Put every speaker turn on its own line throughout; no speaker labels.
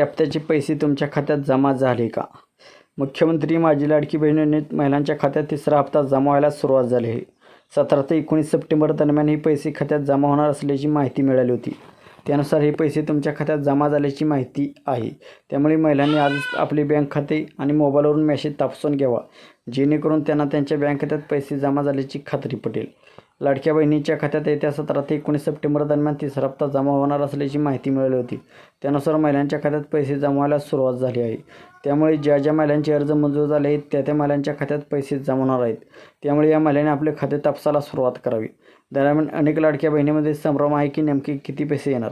हप्त्याचे पैसे तुमच्या खात्यात जमा झाले का? मुख्यमंत्री माझी लाडकी बहीण योजनेत महिलांच्या खात्यात तिसरा हप्ता जमा व्हायला सुरुवात झाली आहे. सतरा ते एकोणीस सप्टेंबर दरम्यान हे पैसे खात्यात जमा होणार असल्याची माहिती मिळाली होती. त्यानुसार हे पैसे तुमच्या खात्यात जमा झाल्याची माहिती आहे. त्यामुळे महिलांनी आज आपले बँक खाते आणि मोबाईलवरून मेसेज तपासून घ्यावा जेणेकरून त्यांना त्यांच्या बँक खात्यात पैसे जमा झाल्याची खात्री पटेल. लाडक्या बहिणीच्या खात्यात येत्या सतरा ते एकोणीस सप्टेंबर दरम्यान तिसरा हप्ता जमा होणार असल्याची माहिती मिळाली होती. त्यानुसार महिलांच्या खात्यात पैसे जमा व्हायला सुरुवात झाली आहे. त्यामुळे ज्या ज्या महिलांचे अर्ज मंजूर झाले आहेत त्या त्या महिलांच्या खात्यात पैसे जमा होणार आहेत. त्यामुळे या महिलांनी आपले खाते तपासायला सुरुवात करावी. दरम्यान अनेक लाडक्या बहिणीमध्ये संभ्रम आहे की नेमके किती पैसे येणार?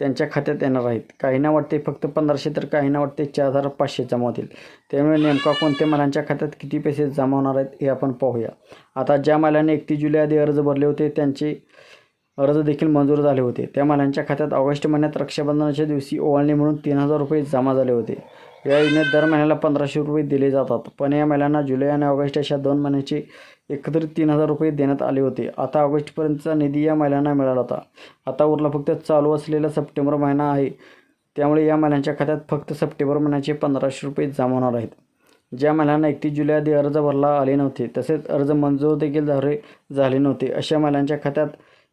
त्यांच्या खात्यात येणार आहेत. काहींना वाटते फक्त पंधराशे तर काहींना वाटते चार हजार पाचशे जमा होतील. त्यामुळे नेमका कोणत्या महिलांच्या खात्यात किती पैसे जमा होणार आहेत हे आपण पाहूया. आता ज्या महिलांनी एकतीस जुलै आधी अर्ज भरले होते त्यांचे अर्ज देखील मंजूर झाले होते. त्या महिलांच्या खात्यात ऑगस्ट महिन्यात रक्षाबंधनाच्या दिवशी ओवाळणी म्हणून तीन हजार रुपये जमा झाले होते. या योजनेत दर महिन्याला पंधराशे रुपये दिले जातात. पण या महिलांना जुलै आणि ऑगस्ट अशा दोन महिन्याचे एकत्रित तीन हजार रुपये देण्यात आले होते. आता ऑगस्टपर्यंतचा निधी या महिलांना मिळाला होता. आता उरला फक्त चालू असलेला सप्टेंबर महिना आहे. त्यामुळे या महिलांच्या खात्यात फक्त सप्टेंबर महिन्याचे पंधराशे रुपये जमा होणार आहेत. ज्या महिलांना एकतीस जुलै आधी अर्ज भरला आले नव्हते तसेच अर्ज मंजूर देखील झाले झाले नव्हते अशा महिलांच्या खात्यात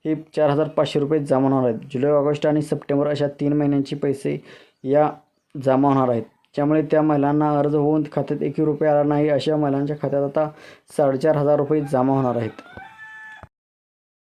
हे चार हजार पाचशे रुपये जमा होणार आहेत. जुलै ऑगस्ट आणि सप्टेंबर अशा तीन महिन्यांचे पैसे या जमा होणार आहेत. त्यामुळे त्या महिलांना अर्ज होऊन खात्यात एकही रुपये आला नाही अशा महिलांच्या खात्यात आता साडेचार हजार रुपये जमा होणार आहेत.